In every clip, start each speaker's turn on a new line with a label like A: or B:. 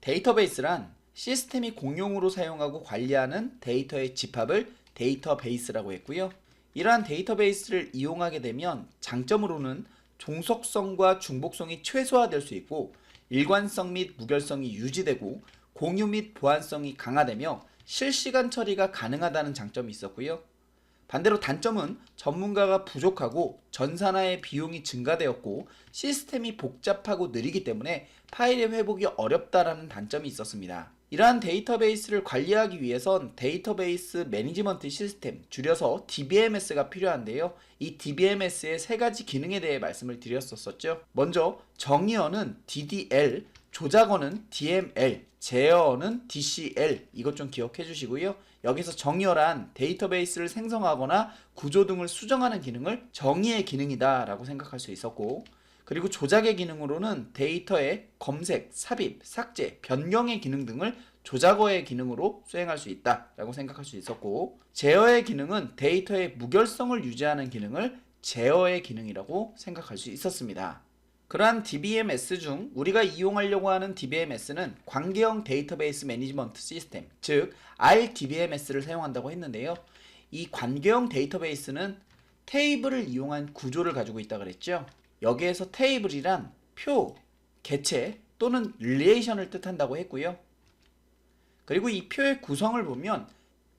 A: 데이터베이스란 시스템이 공용으로 사용하고 관리하는 데이터의 집합을 데이터베이스라고 했고요. 이러한 데이터베이스를 이용하게 되면 장점으로는 종속성과 중복성이 최소화될 수 있고 일관성 및 무결성이 유지되고 공유 및 보안성이 강화되며 실시간 처리가 가능하다는 장점이 있었고요. 반대로 단점은 전문가가 부족하고 전산화의 비용이 증가되었고 시스템이 복잡하고 느리기 때문에 파일의 회복이 어렵다라는 단점이 있었습니다. 이러한 데이터베이스를 관리하기 위해선 데이터베이스 매니지먼트 시스템, 줄여서 DBMS가 필요한데요. 이 DBMS의 세 가지 기능에 대해 말씀을 드렸었죠. 먼저 정의어는 DDL, 조작어는 DML, 제어어는 DCL 이것 좀 기억해 주시고요. 여기서 정의어란 데이터베이스를 생성하거나 구조 등을 수정하는 기능을 정의의 기능이다 라고 생각할 수 있었고 그리고 조작의 기능으로는 데이터의 검색, 삽입, 삭제, 변경의 기능 등을 조작어의 기능으로 수행할 수 있다라고 생각할 수 있었고 제어의 기능은 데이터의 무결성을 유지하는 기능을 제어의 기능이라고 생각할 수 있었습니다. 그러한 DBMS 중 우리가 이용하려고 하는 DBMS는 관계형 데이터베이스 매니지먼트 시스템, 즉 RDBMS를 사용한다고 했는데요. 이 관계형 데이터베이스는 테이블을 이용한 구조를 가지고 있다 그랬죠. 여기에서 테이블이란 표, 개체 또는 릴레이션을 뜻한다고 했고요. 그리고 이 표의 구성을 보면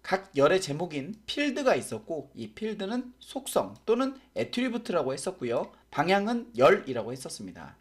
A: 각 열의 제목인 필드가 있었고 이 필드는 속성 또는 애트리뷰트라고 했었고요. 방향은 열이라고 했었습니다.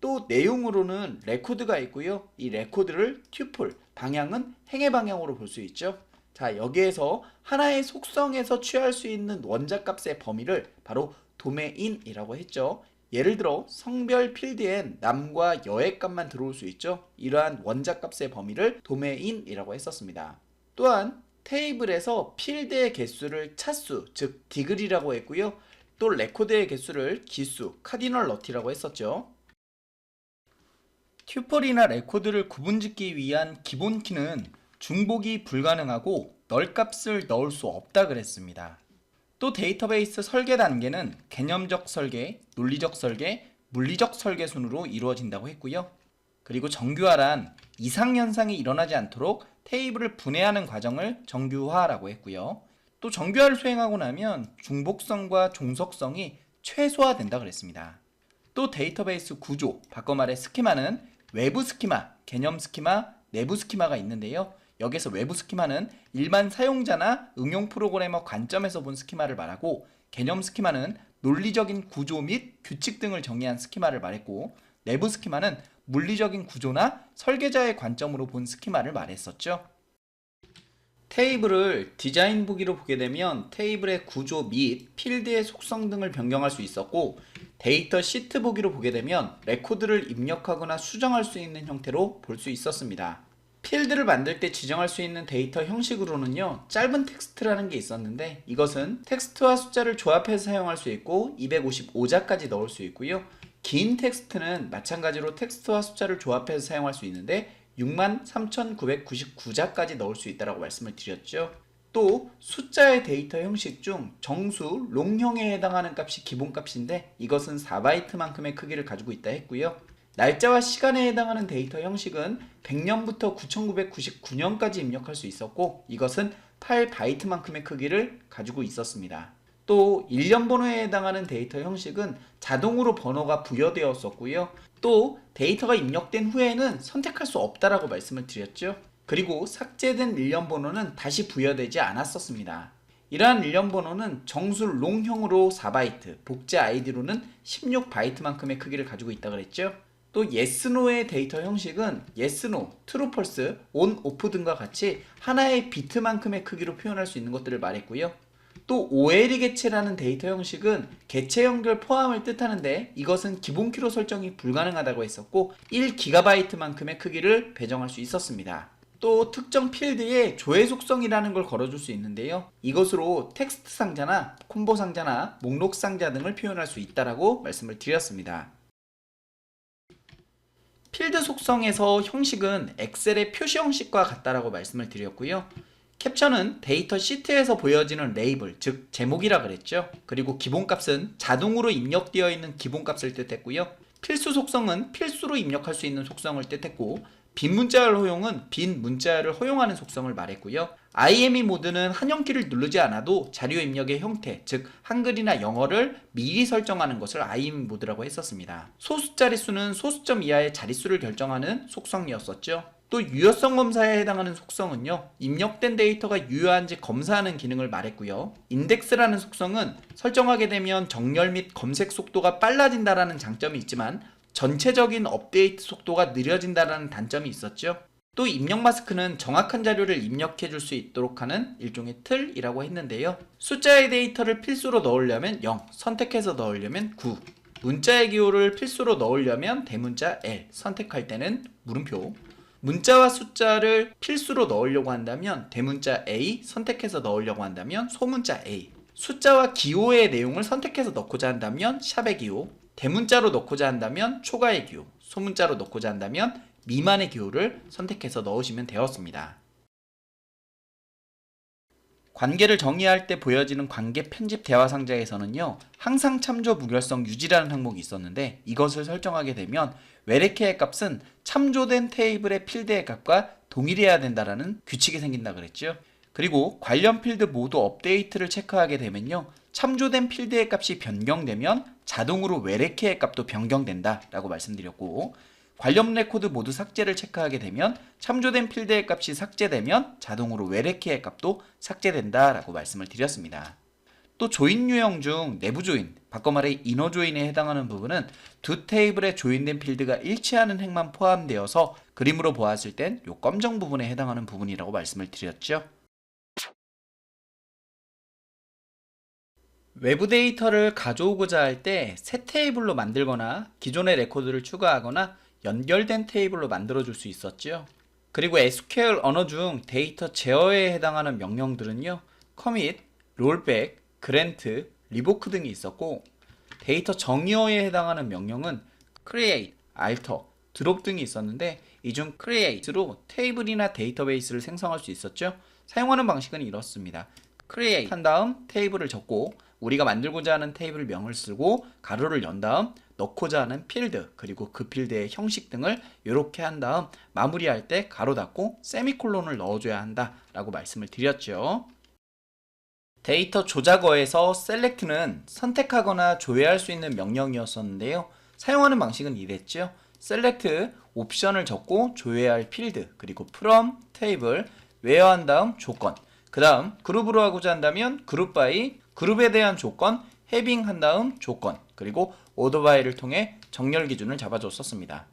A: 또 내용으로는 레코드가 있고요. 이 레코드를 튜플, 방향은 행의 방향으로 볼 수 있죠. 자, 여기에서 하나의 속성에서 취할 수 있는 원자값의 범위를 바로 도메인이라고 했죠. 예를 들어 성별 필드엔 남과 여의 값만 들어올 수 있죠. 이러한 원자값의 범위를 도메인이라고 했었습니다. 또한 테이블에서 필드의 개수를 차수, 즉 디글이라고 했고요. 또 레코드의 개수를 기수, 카디널 너티라고 했었죠. 튜플이나 레코드를 구분짓기 위한 기본 키는 중복이 불가능하고 널값을 넣을 수 없다 그랬습니다. 또 데이터베이스 설계 단계는 개념적 설계, 논리적 설계, 물리적 설계 순으로 이루어진다고 했고요. 그리고 정규화란 이상 현상이 일어나지 않도록 테이블을 분해하는 과정을 정규화라고 했고요. 또 정규화를 수행하고 나면 중복성과 종속성이 최소화된다 그랬습니다. 또 데이터베이스 구조, 바꿔 말해 스키마는 외부 스키마, 개념 스키마, 내부 스키마가 있는데요. 여기서 외부 스키마는 일반 사용자나 응용 프로그래머 관점에서 본 스키마를 말하고 개념 스키마는 논리적인 구조 및 규칙 등을 정의한 스키마를 말했고 내부 스키마는 물리적인 구조나 설계자의 관점으로 본 스키마를 말했었죠. 테이블을 디자인 보기로 보게 되면 테이블의 구조 및 필드의 속성 등을 변경할 수 있었고 데이터 시트 보기로 보게 되면 레코드를 입력하거나 수정할 수 있는 형태로 볼 수 있었습니다. 필드를 만들 때 지정할 수 있는 데이터 형식으로는요 짧은 텍스트라는 게 있었는데 이것은 텍스트와 숫자를 조합해서 사용할 수 있고 255자까지 넣을 수 있고요 긴 텍스트는 마찬가지로 텍스트와 숫자를 조합해서 사용할 수 있는데 63,999자까지 넣을 수 있다고 말씀을 드렸죠. 또 숫자의 데이터 형식 중 정수, 롱형에 해당하는 값이 기본값인데 이것은 4바이트만큼의 크기를 가지고 있다 했고요. 날짜와 시간에 해당하는 데이터 형식은 100년부터 9999년까지 입력할 수 있었고 이것은 8바이트만큼의 크기를 가지고 있었습니다. 또 일련 번호에 해당하는 데이터 형식은 자동으로 번호가 부여되었었고요. 또 데이터가 입력된 후에는 선택할 수 없다라고 말씀을 드렸죠. 그리고 삭제된 일련 번호는 다시 부여되지 않았었습니다. 이러한 일련 번호는 정수 롱형으로 4바이트, 복제 아이디로는 16바이트만큼의 크기를 가지고 있다 그랬죠. 또 yes, no의 데이터 형식은 yes, no, true, false, on, off 등과 같이 하나의 비트만큼의 크기로 표현할 수 있는 것들을 말했고요. 또 OLE 개체라는 데이터 형식은 개체 연결 포함을 뜻하는데 이것은 기본 키로 설정이 불가능하다고 했었고 1GB만큼의 크기를 배정할 수 있었습니다. 또 특정 필드에 조회 속성이라는 걸 걸어줄 수 있는데요. 이것으로 텍스트 상자나 콤보 상자나 목록 상자 등을 표현할 수 있다라고 말씀을 드렸습니다. 필드 속성에서 형식은 엑셀의 표시 형식과 같다라고 말씀을 드렸고요. 캡처는 데이터 시트에서 보여지는 레이블, 즉 제목이라 그랬죠. 그리고 기본값은 자동으로 입력되어 있는 기본값을 뜻했고요. 필수 속성은 필수로 입력할 수 있는 속성을 뜻했고 빈 문자열 허용은 빈 문자열을 허용하는 속성을 말했고요. IME 모드는 한영키를 누르지 않아도 자료 입력의 형태, 즉 한글이나 영어를 미리 설정하는 것을 IME 모드라고 했었습니다. 소수 자릿수는 소수점 이하의 자릿수를 결정하는 속성이었었죠. 또 유효성 검사에 해당하는 속성은요. 입력된 데이터가 유효한지 검사하는 기능을 말했고요. 인덱스라는 속성은 설정하게 되면 정렬 및 검색 속도가 빨라진다라는 장점이 있지만 전체적인 업데이트 속도가 느려진다라는 단점이 있었죠. 또 입력 마스크는 정확한 자료를 입력해 줄 수 있도록 하는 일종의 틀이라고 했는데요. 숫자의 데이터를 필수로 넣으려면 0, 선택해서 넣으려면 9, 문자의 기호를 필수로 넣으려면 대문자 L, 선택할 때는 물음표, 문자와 숫자를 필수로 넣으려고 한다면 대문자 A, 선택해서 넣으려고 한다면 소문자 A, 숫자와 기호의 내용을 선택해서 넣고자 한다면 샵의 기호, 대문자로 넣고자 한다면 초가의 기호, 소문자로 넣고자 한다면 미만의 기호를 선택해서 넣으시면 되었습니다. 관계를 정의할 때 보여지는 관계 편집 대화 상자에서는요, 항상 참조 무결성 유지라는 항목이 있었는데 이것을 설정하게 되면 외래케의 값은 참조된 테이블의 필드의 값과 동일해야 된다라는 규칙이 생긴다 그랬죠. 그리고 관련 필드 모두 업데이트를 체크하게 되면요, 참조된 필드의 값이 변경되면 자동으로 외래케의 값도 변경된다라고 말씀드렸고 관련 레코드 모두 삭제를 체크하게 되면 참조된 필드의 값이 삭제되면 자동으로 외래키의 값도 삭제된다라고 말씀을 드렸습니다. 또 조인 유형 중 내부 조인, 바꿔 말해 이너 조인에 해당하는 부분은 두 테이블에 조인된 필드가 일치하는 행만 포함되어서 그림으로 보았을 땐이 검정 부분에 해당하는 부분이라고 말씀을 드렸죠. 외부 데이터를 가져오고자 할 때 새 테이블로 만들거나 기존의 레코드를 추가하거나 연결된 테이블로 만들어 줄 수 있었죠. 그리고 SQL 언어 중 데이터 제어에 해당하는 명령들은요. commit, rollback, grant, revoke 등이 있었고 데이터 정의어에 해당하는 명령은 create, alter, drop 등이 있었는데 이 중 create로 테이블이나 데이터베이스를 생성할 수 있었죠. 사용하는 방식은 이렇습니다. create 한 다음 테이블을 적고 우리가 만들고자 하는 테이블 명을 쓰고 가로를 연 다음 넣고자 하는 필드 그리고 그 필드의 형식 등을 이렇게 한 다음 마무리할 때 가로 닫고 세미콜론을 넣어줘야 한다라고 말씀을 드렸죠. 데이터 조작어에서 select는 선택하거나 조회할 수 있는 명령이었었는데요. 사용하는 방식은 이랬죠. select 옵션을 적고 조회할 필드 그리고 from 테이블 웨어한 다음 조건 그 다음 그룹으로 하고자 한다면 그룹 바이 그룹에 대한 조건 해빙 한 다음 조건 그리고 오더바이를 통해 정렬 기준을 잡아줬었습니다.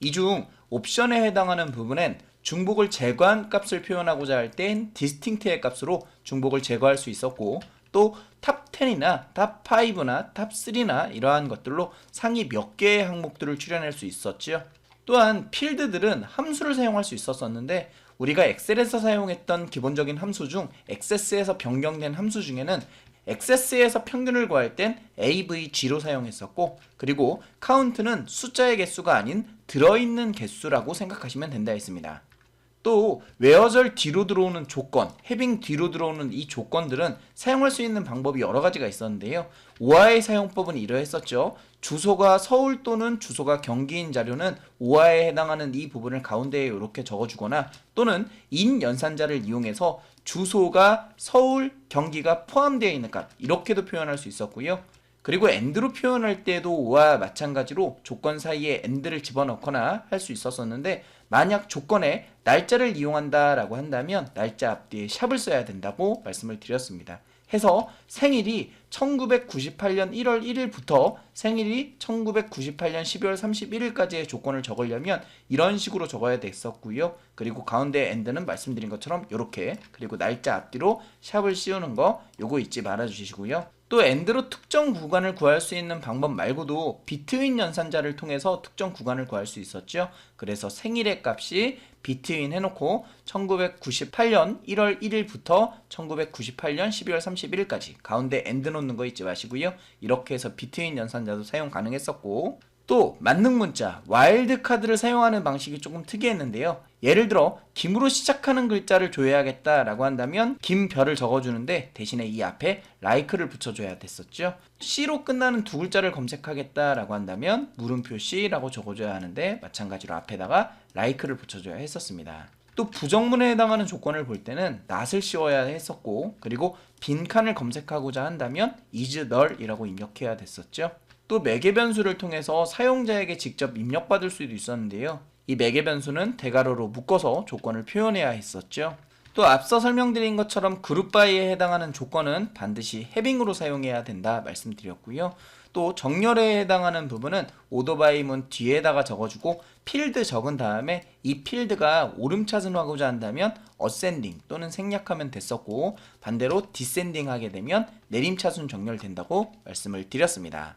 A: 이 중 옵션에 해당하는 부분엔 중복을 제거한 값을 표현하고자 할 땐 디스팅트의 값으로 중복을 제거할 수 있었고 또 탑 10이나 탑 5나 탑 3나 이러한 것들로 상위 몇 개의 항목들을 출연할 수 있었지요. 또한 필드들은 함수를 사용할 수 있었었는데 우리가 엑셀에서 사용했던 기본적인 함수 중 액세스에서 변경된 함수 중에는 액세스에서 평균을 구할 땐 avg로 사용했었고 그리고 카운트는 숫자의 개수가 아닌 들어있는 개수라고 생각하시면 된다 했습니다. 또 웨어절 뒤로 들어오는 조건, 해빙 뒤로 들어오는 이 조건들은 사용할 수 있는 방법이 여러 가지가 있었는데요. 오화의 사용법은 이러했었죠. 주소가 서울 또는 주소가 경기인 자료는 오화에 해당하는 이 부분을 가운데에 이렇게 적어주거나 또는 인 연산자를 이용해서 주소가 서울, 경기가 포함되어 있는 값 이렇게도 표현할 수 있었고요. 그리고 엔드로 표현할 때도 오와 마찬가지로 조건 사이에 엔드를 집어넣거나 할 수 있었었는데 만약 조건에 날짜를 이용한다라고 한다면 날짜 앞뒤에 샵을 써야 된다고 말씀을 드렸습니다. 해서 생일이 1998년 1월 1일부터 생일이 1998년 12월 31일까지의 조건을 적으려면 이런 식으로 적어야 됐었고요. 그리고 가운데 엔드는 말씀드린 것처럼 이렇게 그리고 날짜 앞뒤로 샵을 씌우는 거 요거 잊지 말아 주시고요. 또 엔드로 특정 구간을 구할 수 있는 방법 말고도 비트윈 연산자를 통해서 특정 구간을 구할 수 있었죠. 그래서 생일의 값이 비트윈 해놓고 1998년 1월 1일부터 1998년 12월 31일까지 가운데 엔드 놓는 거 잊지 마시고요. 이렇게 해서 비트윈 연산자도 사용 가능했었고 또 만능 문자 와일드 카드를 사용하는 방식이 조금 특이했는데요. 예를 들어 김으로 시작하는 글자를 조회하겠다라고 한다면 김별을 적어주는데 대신에 이 앞에 라이크를 붙여줘야 됐었죠. C로 끝나는 두 글자를 검색하겠다라고 한다면 물음표 C라고 적어줘야 하는데 마찬가지로 앞에다가 라이크를 붙여줘야 했었습니다. 또 부정문에 해당하는 조건을 볼 때는 not을 씌워야 했었고 그리고 빈칸을 검색하고자 한다면 is null이라고 입력해야 됐었죠. 또 매개 변수를 통해서 사용자에게 직접 입력받을 수도 있었는데요. 이 매개 변수는 대괄호로 묶어서 조건을 표현해야 했었죠. 또 앞서 설명드린 것처럼 그룹 바이에 해당하는 조건은 반드시 해빙으로 사용해야 된다 말씀드렸고요. 또 정렬에 해당하는 부분은 오더바이문 뒤에다가 적어주고 필드 적은 다음에 이 필드가 오름차순하고자 한다면 어센딩 또는 생략하면 됐었고 반대로 디센딩 하게 되면 내림차순 정렬된다고 말씀을 드렸습니다.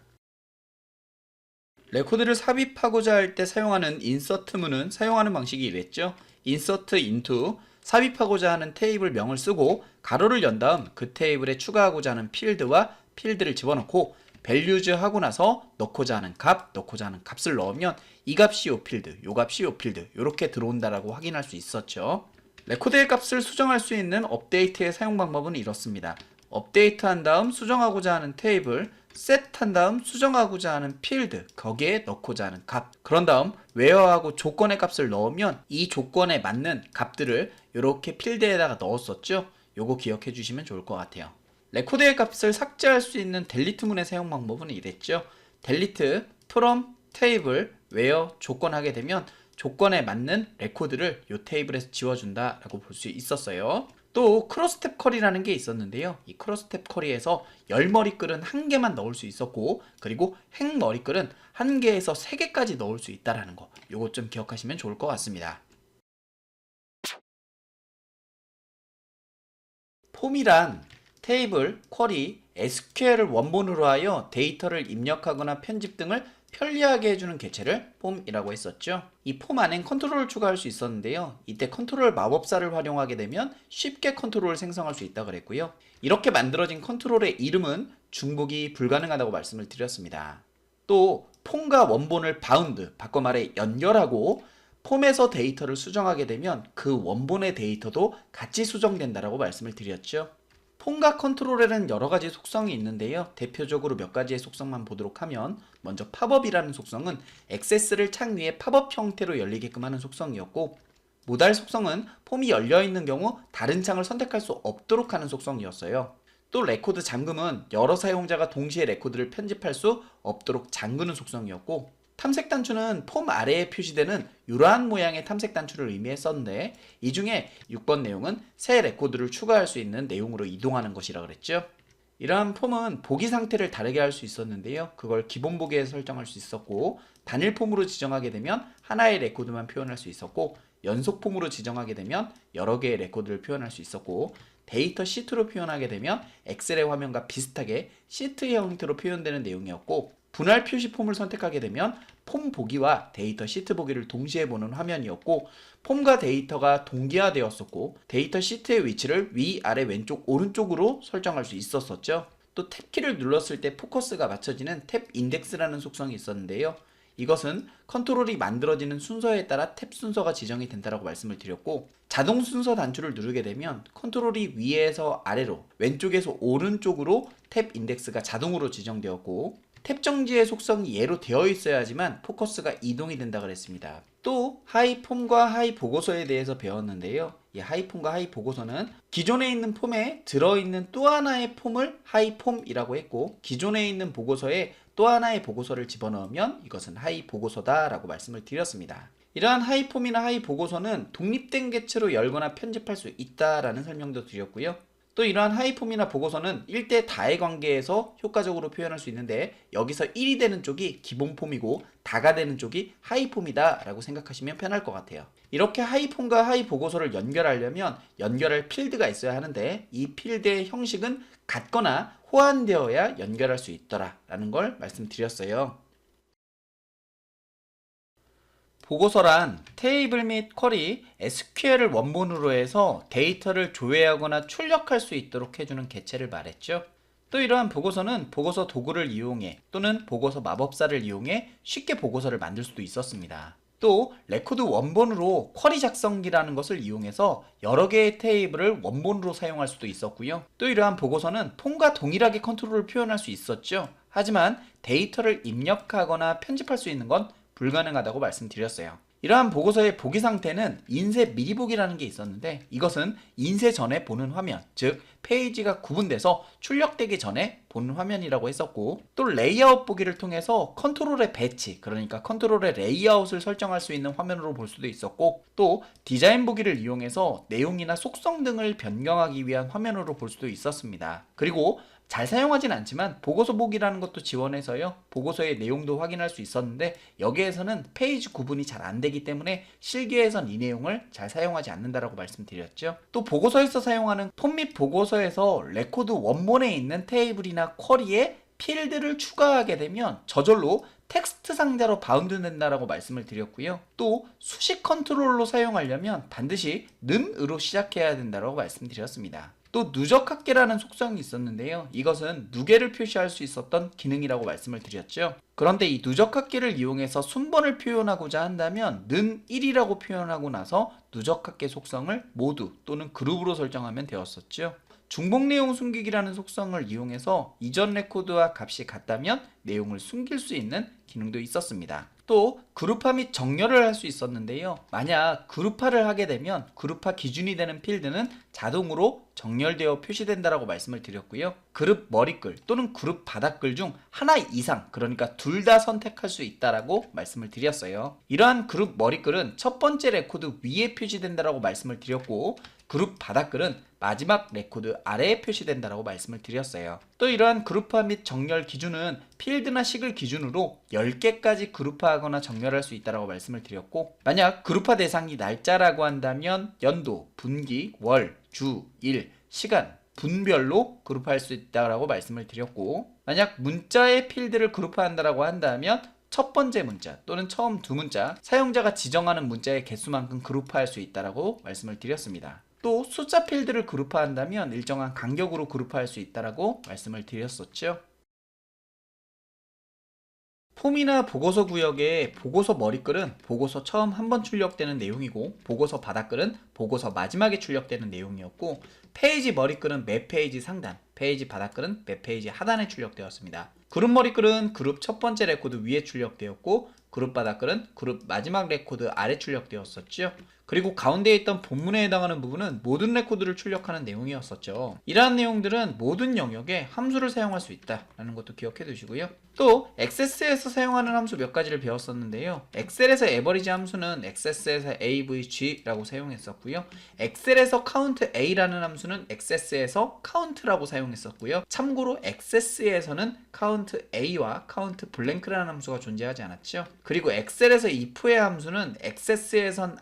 A: 레코드를 삽입하고자 할 때 사용하는 인서트문은 사용하는 방식이 이랬죠. 인서트 인투 삽입하고자 하는 테이블 명을 쓰고 가로를 연 다음 그 테이블에 추가하고자 하는 필드와 필드를 집어넣고 밸류즈 하고 나서 넣고자 하는 값, 넣고자 하는 값을 넣으면 이 값이 요 필드, 요 값이 요 필드 이렇게 들어온다라고 확인할 수 있었죠. 레코드의 값을 수정할 수 있는 업데이트의 사용 방법은 이렇습니다. 업데이트한 다음 수정하고자 하는 테이블, 셋한 다음 수정하고자 하는 필드, 거기에 넣고자 하는 값. 그런 다음 웨어하고 조건의 값을 넣으면 이 조건에 맞는 값들을 이렇게 필드에다가 넣었었죠. 요거 기억해 주시면 좋을 것 같아요. 레코드의 값을 삭제할 수 있는 델리트문의 사용 방법은 이랬죠. 델리트 from 테이블 where 조건 하게 되면 조건에 맞는 레코드를 이 테이블에서 지워준다 라고 볼 수 있었어요. 또 크로스탭 컬이라는 게 있었는데요. 이 크로스탭 컬이에서 열 머리글은 한 개만 넣을 수 있었고 그리고 행 머리글은 한 개에서 세 개까지 넣을 수 있다라는 거. 요거 좀 기억하시면 좋을 것 같습니다. 폼이란 테이블, 쿼리, SQL을 원본으로 하여 데이터를 입력하거나 편집 등을 편리하게 해주는 개체를 폼이라고 했었죠. 이 폼 안엔 컨트롤을 추가할 수 있었는데요. 이때 컨트롤 마법사를 활용하게 되면 쉽게 컨트롤을 생성할 수 있다 그랬고요. 이렇게 만들어진 컨트롤의 이름은 중복이 불가능하다고 말씀을 드렸습니다. 또 폼과 원본을 바운드, 바꿔 말해 연결하고 폼에서 데이터를 수정하게 되면 그 원본의 데이터도 같이 수정된다라고 말씀을 드렸죠. 폼과 컨트롤에는 여러 가지 속성이 있는데요. 대표적으로 몇 가지의 속성만 보도록 하면 먼저 팝업이라는 속성은 액세스를 창 위에 팝업 형태로 열리게끔 하는 속성이었고 모달 속성은 폼이 열려 있는 경우 다른 창을 선택할 수 없도록 하는 속성이었어요. 또 레코드 잠금은 여러 사용자가 동시에 레코드를 편집할 수 없도록 잠그는 속성이었고 탐색 단추는 폼 아래에 표시되는 이러한 모양의 탐색 단추를 의미했었는데 이 중에 6번 내용은 새 레코드를 추가할 수 있는 내용으로 이동하는 것이라 그랬죠. 이러한 폼은 보기 상태를 다르게 할 수 있었는데요. 그걸 기본 보기에 설정할 수 있었고 단일 폼으로 지정하게 되면 하나의 레코드만 표현할 수 있었고 연속 폼으로 지정하게 되면 여러 개의 레코드를 표현할 수 있었고 데이터 시트로 표현하게 되면 엑셀의 화면과 비슷하게 시트의 형태로 표현되는 내용이었고 분할 표시 폼을 선택하게 되면 폼 보기와 데이터 시트 보기를 동시에 보는 화면이었고 폼과 데이터가 동기화되었었고 데이터 시트의 위치를 위, 아래, 왼쪽, 오른쪽으로 설정할 수 있었었죠. 또 탭키를 눌렀을 때 포커스가 맞춰지는 탭 인덱스라는 속성이 있었는데요. 이것은 컨트롤이 만들어지는 순서에 따라 탭 순서가 지정이 된다고 말씀을 드렸고 자동 순서 단추를 누르게 되면 컨트롤이 위에서 아래로 왼쪽에서 오른쪽으로 탭 인덱스가 자동으로 지정되었고 탭 정지의 속성이 예로 되어 있어야지만 포커스가 이동이 된다 그랬습니다. 또 하이 폼과 하이 보고서에 대해서 배웠는데요. 이 하이 폼과 하이 보고서는 기존에 있는 폼에 들어있는 또 하나의 폼을 하이 폼이라고 했고 기존에 있는 보고서에 또 하나의 보고서를 집어넣으면 이것은 하이 보고서다 라고 말씀을 드렸습니다. 이러한 하이폼이나 하이 보고서는 독립된 개체로 열거나 편집할 수 있다라는 설명도 드렸고요. 또 이러한 하이폼이나 보고서는 1대 다의 관계에서 효과적으로 표현할 수 있는데 여기서 1이 되는 쪽이 기본 폼이고 다가 되는 쪽이 하이폼이다 라고 생각하시면 편할 것 같아요. 이렇게 하이폼과 하이 보고서를 연결하려면 연결할 필드가 있어야 하는데 이 필드의 형식은 같거나 호환되어야 연결할 수 있더라 라는 걸 말씀드렸어요. 보고서란 테이블 및 쿼리, SQL을 원본으로 해서 데이터를 조회하거나 출력할 수 있도록 해주는 개체를 말했죠. 또 이러한 보고서는 보고서 도구를 이용해 또는 보고서 마법사를 이용해 쉽게 보고서를 만들 수도 있었습니다. 또 레코드 원본으로 쿼리 작성기라는 것을 이용해서 여러 개의 테이블을 원본으로 사용할 수도 있었고요. 또 이러한 보고서는 폰과 동일하게 컨트롤을 표현할 수 있었죠. 하지만 데이터를 입력하거나 편집할 수 있는 건 불가능하다고 말씀드렸어요. 이러한 보고서의 보기 상태는 인쇄 미리 보기라는 게 있었는데 이것은 인쇄 전에 보는 화면, 즉 페이지가 구분돼서 출력되기 전에 보는 화면이라고 했었고 또 레이아웃 보기를 통해서 컨트롤의 배치, 그러니까 컨트롤의 레이아웃을 설정할 수 있는 화면으로 볼 수도 있었고 또 디자인 보기를 이용해서 내용이나 속성 등을 변경하기 위한 화면으로 볼 수도 있었습니다. 그리고 잘 사용하진 않지만 보고서 보기라는 것도 지원해서요. 보고서의 내용도 확인할 수 있었는데 여기에서는 페이지 구분이 잘 안 되기 때문에 실기에선 이 내용을 잘 사용하지 않는다라고 말씀드렸죠. 또 보고서에서 사용하는 폰및 보고서에서 레코드 원본에 있는 테이블이나 쿼리에 필드를 추가하게 되면 저절로 텍스트 상자로 바운드 된다라고 말씀을 드렸고요. 또 수식 컨트롤로 사용하려면 반드시 는으로 시작해야 된다라고 말씀드렸습니다. 또 누적 합계라는 속성이 있었는데요. 이것은 누계를 표시할 수 있었던 기능이라고 말씀을 드렸죠. 그런데 이 누적 합계를 이용해서 순번을 표현하고자 한다면 는 1이라고 표현하고 나서 누적 합계 속성을 모두 또는 그룹으로 설정하면 되었었죠. 중복 내용 숨기기라는 속성을 이용해서 이전 레코드와 값이 같다면 내용을 숨길 수 있는 기능도 있었습니다. 또 그룹화 및 정렬을 할 수 있었는데요. 만약 그룹화를 하게 되면 그룹화 기준이 되는 필드는 자동으로 정렬되어 표시된다라고 말씀을 드렸고요. 그룹 머리글 또는 그룹 바닥글 중 하나 이상 그러니까 둘 다 선택할 수 있다라고 말씀을 드렸어요. 이러한 그룹 머리글은 첫 번째 레코드 위에 표시된다라고 말씀을 드렸고 그룹 바닥글은 마지막 레코드 아래에 표시된다라고 말씀을 드렸어요. 또 이러한 그룹화 및 정렬 기준은 필드나 식을 기준으로 10개까지 그룹화하거나 정렬할 수 있다라고 말씀을 드렸고 만약 그룹화 대상이 날짜라고 한다면 연도, 분기, 월, 주, 일, 시간 분별로 그룹화할 수 있다라고 말씀을 드렸고 만약 문자의 필드를 그룹화한다라고 한다면 첫 번째 문자 또는 처음 두 문자 사용자가 지정하는 문자의 개수만큼 그룹화할 수 있다라고 말씀을 드렸습니다. 또 숫자 필드를 그룹화한다면 일정한 간격으로 그룹화할 수 있다라고 말씀을 드렸었죠. 폼이나 보고서 구역의 보고서 머리글은 보고서 처음 한 번 출력되는 내용이고 보고서 바닥글은 보고서 마지막에 출력되는 내용이었고 페이지 머리글은 매 페이지 상단, 페이지 바닥글은 매 페이지 하단에 출력되었습니다. 그룹 머리글은 그룹 첫 번째 레코드 위에 출력되었고 그룹 바닥글은 그룹 마지막 레코드 아래 출력되었었죠. 그리고 가운데에 있던 본문에 해당하는 부분은 모든 레코드를 출력하는 내용이었었죠. 이러한 내용들은 모든 영역에 함수를 사용할 수 있다라는 것도 기억해 두시고요. 또 XS에서 사용하는 함수 몇 가지를 배웠었는데요. 엑셀에서 에버리지 함수는 XS에서 avg라고 사용했었고요. 엑셀에서 count a라는 함수는 XS에서 count라고 사용했었고요. 참고로 XS에서는 count a와 count blank라는 함수가 존재하지 않았죠. 그리고 엑셀에서 if의 함수는 XS에선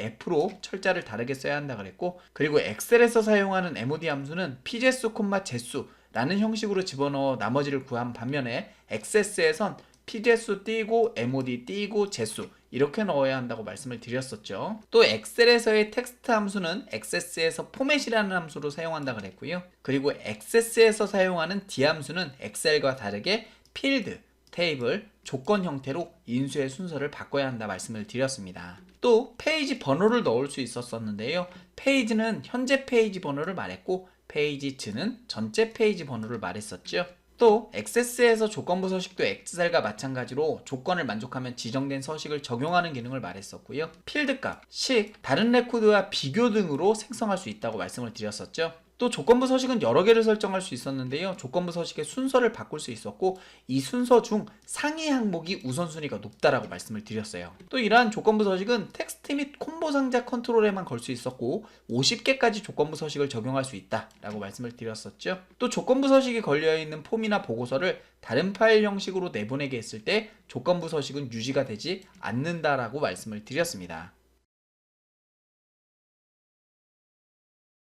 A: iif로 철자를 다르게 써야 한다 그랬고 그리고 엑셀에서 사용하는 mod 함수는 pjesu, jesu 라는 형식으로 집어넣어 나머지를 구한 반면에 XS에선 pjesu 띄고 mod 띄고 jesu 이렇게 넣어야 한다고 말씀을 드렸었죠. 또 엑셀에서의 텍스트 함수는 XS에서 포맷이라는 함수로 사용한다 그랬고요. 그리고 XS에서 사용하는 D 함수는 엑셀과 다르게 필드, 테이블, 조건 형태로 인수의 순서를 바꿔야 한다 말씀을 드렸습니다. 또 페이지 번호를 넣을 수 있었었는데요. 페이지는 현재 페이지 번호를 말했고 페이지 2는 전체 페이지 번호를 말했었죠. 또 XS에서 조건부 서식도 엑셀과 마찬가지로 조건을 만족하면 지정된 서식을 적용하는 기능을 말했었고요. 필드값, 식, 다른 레코드와 비교 등으로 생성할 수 있다고 말씀을 드렸었죠. 또 조건부 서식은 여러 개를 설정할 수 있었는데요. 조건부 서식의 순서를 바꿀 수 있었고 이 순서 중 상위 항목이 우선순위가 높다라고 말씀을 드렸어요. 또 이러한 조건부 서식은 텍스트 및 콤보 상자 컨트롤에만 걸 수 있었고 50개까지 조건부 서식을 적용할 수 있다라고 말씀을 드렸었죠. 또 조건부 서식이 걸려 있는 폼이나 보고서를 다른 파일 형식으로 내보내게 했을 때 조건부 서식은 유지가 되지 않는다라고 말씀을 드렸습니다.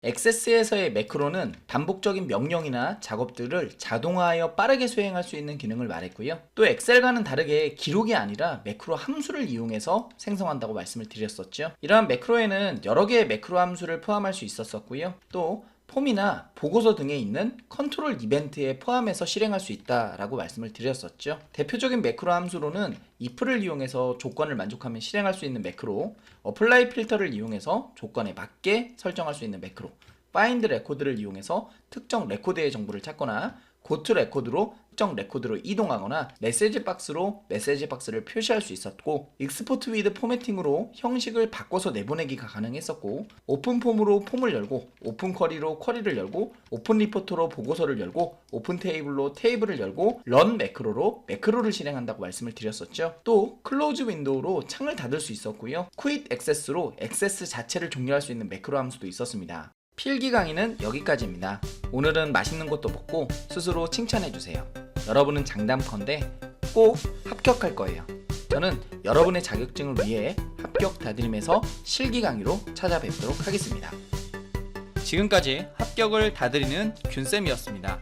A: XS에서의 매크로는 반복적인 명령이나 작업들을 자동화하여 빠르게 수행할 수 있는 기능을 말했고요. 또 엑셀과는 다르게 기록이 아니라 매크로 함수를 이용해서 생성한다고 말씀을 드렸었죠. 이러한 매크로에는 여러 개의 매크로 함수를 포함할 수 있었었고요. 또 폼이나 보고서 등에 있는 컨트롤 이벤트에 포함해서 실행할 수 있다라고 말씀을 드렸었죠. 대표적인 매크로 함수로는 if를 이용해서 조건을 만족하면 실행할 수 있는 매크로, apply 필터를 이용해서 조건에 맞게 설정할 수 있는 매크로, find 레코드를 이용해서 특정 레코드의 정보를 찾거나 고트 레코드로 특정 레코드로 이동하거나 메시지 박스로 메시지 박스를 표시할 수 있었고 익스포트 위드 포매팅으로 형식을 바꿔서 내보내기가 가능했었고 오픈 폼으로 폼을 열고 오픈 쿼리로 쿼리를 열고 오픈 리포터로 보고서를 열고 오픈 테이블로 테이블을 열고 런 매크로로 매크로를 실행한다고 말씀을 드렸었죠. 또 클로즈 윈도우로 창을 닫을 수 있었고요. 퀴트 액세스로 액세스 자체를 종료할 수 있는 매크로 함수도 있었습니다. 필기 강의는 여기까지입니다. 오늘은 맛있는 것도 먹고 스스로 칭찬해주세요. 여러분은 장담컨대 꼭 합격할 거예요. 저는 여러분의 자격증을 위해 합격 다드림에서 실기 강의로 찾아뵙도록 하겠습니다. 지금까지 합격을 다드리는 균쌤이었습니다.